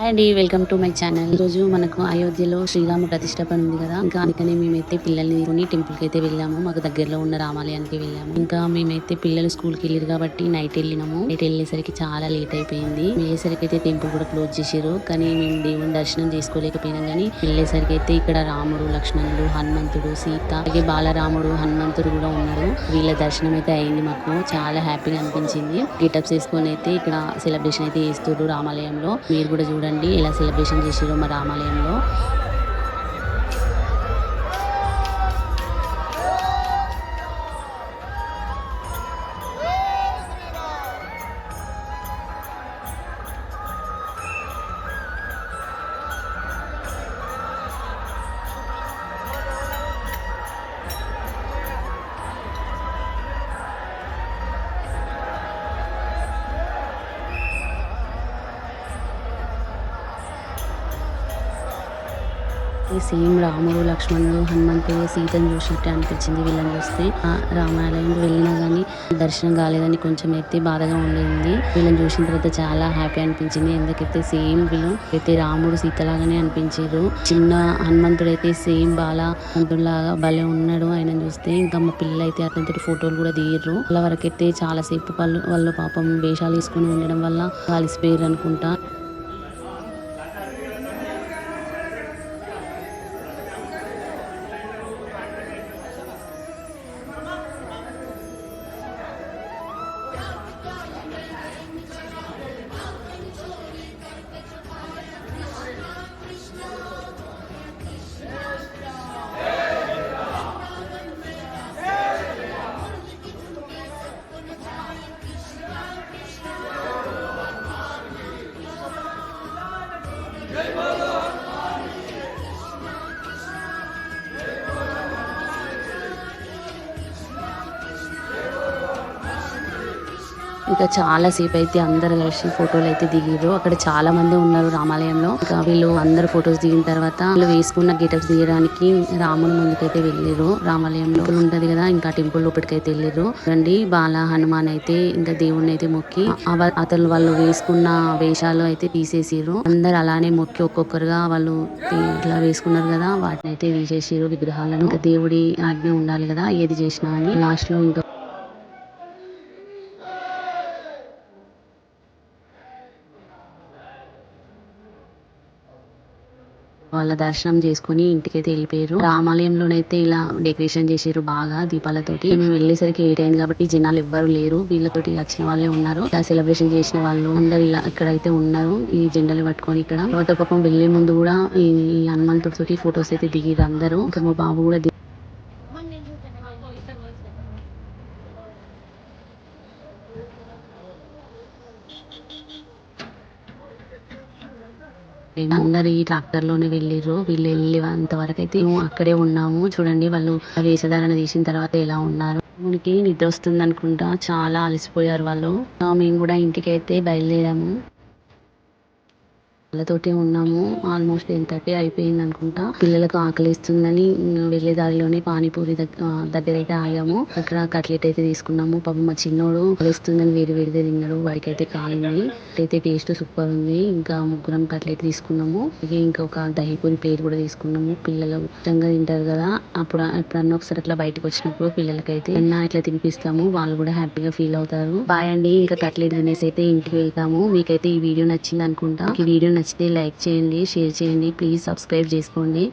Hi అండి welcome to my channel రోజు మనకు అయోధ్యలో శ్రీరామ ప్రతిష్టాపన ఉంది కదా. ఇంకా అందుకనే మేమైతే పిల్లల్ని కొని టెంపుల్కి అయితే వెళ్ళాము. మాకు దగ్గరలో ఉన్న రామాలయానికి వెళ్ళాము. ఇంకా మేమైతే పిల్లలు స్కూల్కి వెళ్ళారు కాబట్టి నైట్ వెళ్ళినాము. నైట్ వెళ్ళేసరికి చాలా లేట్ అయిపోయింది. వెళ్ళేసరికి అయితే టెంపుల్ కూడా క్లోజ్ చేసారు కానీ మేము దేవుని దర్శనం చేసుకోలేకపోయినా కానీ వెళ్ళేసరికి అయితే ఇక్కడ రాముడు లక్ష్మణుడు హనుమంతుడు సీత అలాగే బాలరాముడు హనుమంతుడు కూడా ఉన్నారు. వీళ్ళ దర్శనం అయితే అయింది మాకు. చాలా హ్యాపీగా అనిపించింది. గెటప్స్ వేసుకొని అయితే ఇక్కడ సెలబ్రేషన్ అయితే చేస్తున్నారు రామాలయంలో. మీరు కూడా చూడండి. ఎలా సెలబ్రేషన్ చేసారో మా రామాలయంలో. సేమ్ రాముడు లక్ష్మణుడు హనుమంతుడు సీతను చూసినట్టే అనిపించింది వీళ్ళని చూస్తే. ఆ రామాలయం వెళ్ళినా కానీ దర్శనం కాలేదని కొంచెం అయితే బాధగా ఉండింది. వీళ్ళని చూసిన తర్వాత చాలా హ్యాపీ అనిపించింది. ఎందుకైతే సేమ్ వీళ్ళు అయితే రాముడు సీత లాగానే అనిపించారు. చిన్న హనుమంతుడు అయితే సేమ్ బాల లాగా భలే ఉన్నాడు ఆయన చూస్తే. ఇంకా మా పిల్లలు అయితే అతనితో ఫోటోలు కూడా దిగరు వాళ్ళ వరకైతే చాలా సేపు వాళ్ళు వాళ్ళు పాపం వేషాలు వేసుకొని ఉండడం వల్ల కలిసిపోయారు అనుకుంటా. ఇంకా చాలా సేపు అయితే అందరు కలిసి ఫోటోలు అయితే దిగారు అక్కడ చాలా మంది ఉన్నారు రామాలయంలో. ఇంకా వీళ్ళు అందరు ఫొటోస్ దిగిన తర్వాత వీళ్ళు వేసుకున్న గెటప్స్ దిగడానికి రాముని ముందుకైతే వెళ్ళారు రామాలయంలో ఉంటది కదా ఇంకా టెంపుల్ లోపలికైతే వెళ్ళారు రండి బాల హనుమాన్ అయితే ఇంకా దేవుణ్ణి అయితే మొక్కి అతను వాళ్ళు వేసుకున్న వేషాలు అయితే తీసేసిరు అందరు అలానే మొక్కి ఒక్కొక్కరుగా వాళ్ళు ఇట్లా వేసుకున్నారు కదా వాటిని అయితే తీసేసిరు విగ్రహాలను. ఇంకా దేవుడి ఆజ్ఞ ఉండాలి కదా ఏది చేసినా అని. లాస్ట్లో ఇంకా వాళ్ళ దర్శనం చేసుకుని ఇంటికైతే వెళ్ళిపోయారు. రామాలయంలోనైతే ఇలా డెకరేషన్ చేసారు బాగా దీపాలతోటి. మేము వెళ్ళేసరికి లేట్ అయింది కాబట్టి జనాలు ఎవ్వరు లేరు. వీళ్ళతోటి వచ్చిన వాళ్ళే ఉన్నారు. ఇలా సెలబ్రేషన్ చేసిన వాళ్ళు అందరు ఇలా ఇక్కడైతే ఉన్నారు. ఈ జెండాలు పట్టుకొని ఇక్కడ. తర్వాత పాపం వెళ్ళే ముందు కూడా ఈ ఈ తోటి ఫొటోస్ అయితే దిగిరు అందరూ. ఇంకా మా బాబు కూడా దిగి- అందరు ఈ ట్రాక్టర్లోనే వెళ్ళిర్రు. వీళ్ళు వెళ్ళేంత వరకు అయితే మేము అక్కడే ఉన్నాము. చూడండి వాళ్ళు వేషధారణ తీసిన తర్వాత ఎలా ఉన్నారు. మనకి నిద్ర వస్తుంది అనుకుంటా చాలా అలసిపోయారు వాళ్ళు. మేము కూడా ఇంటికి అయితే బయలుదేరాము. వాళ్ళతోటే ఉన్నాము. ఆల్మోస్ట్ టెన్ థర్టీ అయిపోయింది అనుకుంటా. పిల్లలకు ఆకలిస్తుందని ఉమ్, వెళ్ళే దారిలోనే పానీపూరి దగ్గర అయితే ఆగాము. అక్కడ కట్లెట్ అయితే తీసుకున్నాము. పాపం మా చిన్నోడు ఆకలిస్తుందని వేడి వేడిదే తిన్నాడు. వాడికి అయితే కాలింది. అయితే టేస్ట్ సూపర్ ఉంది. ఇంకా ముగ్గురం కట్లెట్ తీసుకున్నాము. ఇక ఇంకొక దహిపూరి ప్లేట్ కూడా తీసుకున్నాము. పిల్లలు ఇష్టంగా తింటారు కదా. అప్పుడు ఎప్పుడన్నా ఒకసారి అట్లా బయటకు వచ్చినప్పుడు పిల్లలకైతే అన్న ఇట్లా తినిపిస్తాము. వాళ్ళు కూడా హ్యాపీగా ఫీల్ అవుతారు. బాయ్ అండి. ఇంకా కట్లెట్ తినేసి అయితే ఇంటికి వెళ్తాము. మీకైతే ఈ వీడియో నచ్చింది అనుకుంటా. ఈ వీడియో నచ్చితే లైక్ చేయండి షేర్ చేయండి ప్లీజ్ సబ్స్క్రైబ్ చేసుకోండి.